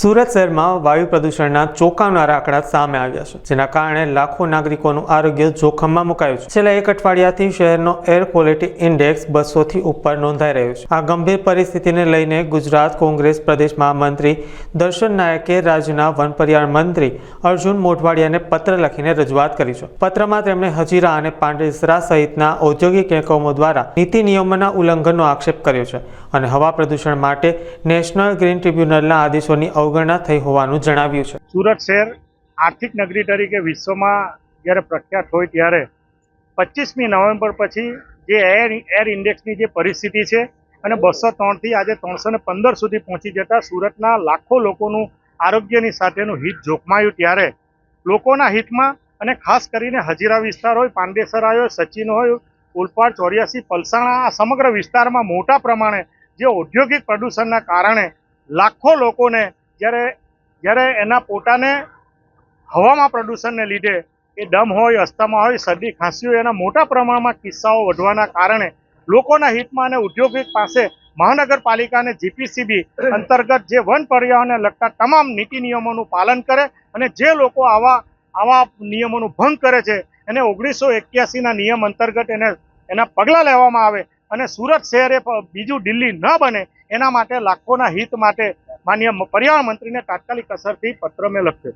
સુરત શહેરમાં વાયુ પ્રદૂષણના ચોંકાવનારા આંકડા સામે આવ્યા છે, જેના કારણે લાખો નાગરિકોનું આરોગ્ય જોખમમાં મુકાયું છે. છેલ્લા એક અઠવાડિયાથી શહેરનો એર ક્વોલિટી ઇન્ડેક્સ બસોથી ઉપર નોંધાઈ રહ્યો છે. આ ગંભીર પરિસ્થિતિને લઈને ગુજરાત કોંગ્રેસ પ્રદેશ મહામંત્રી દર્શન નાયકે રાજ્યના વન પર્યાવરણ મંત્રી અર્જુન મોઢવાડિયાને પત્ર લખીને રજૂઆત કરી છે. પત્રમાં તેમણે હજીરા અને પાંડેસરા સહિતના ઔદ્યોગિક એકમો દ્વારા નીતિ નિયમોના ઉલ્લંઘનનો આક્ષેપ કર્યો છે અને હવા પ્રદૂષણ માટે નેશનલ ગ્રીન ટ્રિબ્યુનલના આદેશોની અવગણના થઈ હોવાનું જણાવ્યું છે. સુરત શહેર આર્થિક નગરી તરીકે વિશ્વમાં જ્યારે પ્રખ્યાત હોય ત્યારે પચીસમી નવેમ્બર પછી જે એર એર ઇન્ડેક્સની જે પરિસ્થિતિ છે અને બસો ત્રણથી આજે ત્રણસો ને પંદર સુધી પહોંચી જતા સુરતના લાખો લોકોનું આરોગ્યની સાથેનું હિત જોખમાયું ત્યારે લોકોના હિતમાં અને ખાસ કરીને હજીરા વિસ્તાર હોય, પાંડેસરા હોય સચિન હોય, ઉલપાડ, ચોર્યાસી, પલસાણા આ સમગ્ર વિસ્તારમાં મોટા પ્રમાણે જે ઔદ્યોગિક પ્રદૂષણના કારણે લાખો લોકોને જ્યારે જ્યારે એના પોતાને હવામાં પ્રદૂષણને લીધે એ દમ હોય, અસ્થમા હોય, શરદી, ખાંસી હોય, એના મોટા પ્રમાણમાં કિસ્સાઓ વધવાના કારણે લોકોના હિતમાં અને ઉદ્યોગિક પાસે મહાનગરપાલિકાને જીપીસીબી અંતર્ગત જે વન પર્યાવરણને લગતા તમામ નીતિ નિયમોનું પાલન કરે અને જે લોકો આવા આવા નિયમોનું ભંગ કરે છે, એને ઓગણીસો એક્યાસીના નિયમ અંતર્ગત એને, એના પગલાં લેવામાં આવે અને સુરત શહેરે બીજું દિલ્હી ન બને, એના માટે લાખોના હિત માટે માન્ય પર્યાવરણ મંત્રીને તાત્કાલિક અસરથી પત્ર મેં લખ્યો.